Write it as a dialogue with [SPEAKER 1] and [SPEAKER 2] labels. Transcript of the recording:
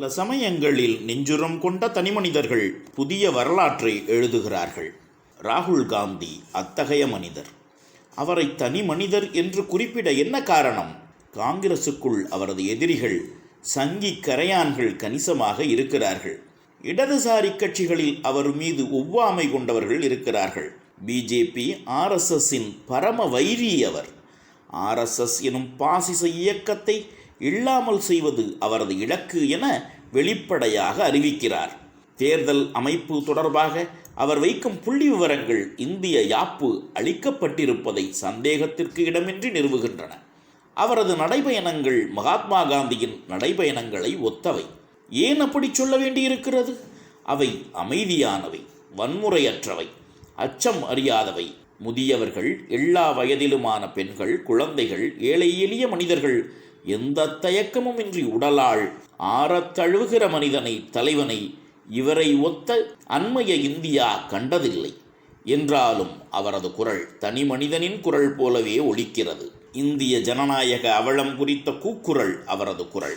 [SPEAKER 1] சில சமயங்களில் நெஞ்சுரம் கொண்ட தனிமனிதர்கள் புதிய வரலாற்றை எழுதுகிறார்கள். ராகுல் காந்தி அத்தகைய மனிதர். அவரை தனி மனிதர் என்று குறிப்பிட என்ன காரணம்? காங்கிரசுக்குள் அவரது எதிரிகள் சங்கி கரையான்கள் கணிசமாக இருக்கிறார்கள். இடதுசாரி கட்சிகளில் அவர் மீது ஒவ்வாமை கொண்டவர்கள் இருக்கிறார்கள். பிஜேபி ஆர்எஸ்எஸ்ஸின் பரம வைரி அவர். ஆர்எஸ்எஸ் எனும் பாசிச இயக்கத்தை இல்லாமல் செய்வது அவரது இலக்கு என வெளிப்படையாக அறிவிக்கிறார். தேர்தல் அமைப்பு தொடர்பாக அவர் வைக்கும் புள்ளி விவரங்கள் இந்திய யாப்பு அளிக்கப்பட்டிருப்பதை சந்தேகத்திற்கு இடமின்றி நிறுவுகின்றன. அவரது நடைபயணங்கள் மகாத்மா காந்தியின் நடைபயணங்களை ஒத்தவை. ஏன் அப்படி சொல்ல வேண்டியிருக்கிறது? அவை அமைதியானவை வன்முறையற்றவை அச்சம் அறியாதவை. முதியவர்கள் எல்லா வயதிலுமான பெண்கள் குழந்தைகள் ஏழை எளிய மனிதர்கள் எந்த தயக்கமும் இன்றி உடலால் ஆறத்தழுவுகிற மனிதனை தலைவனை இவரை ஒத்த அண்மைய இந்தியா கண்டதில்லை. என்றாலும் அவரது குரல் தனி மனிதனின் குரல் போலவே ஒலிக்கிறது. இந்திய ஜனநாயக அவலம் குறித்த கூக்குரல் அவரது குரல்.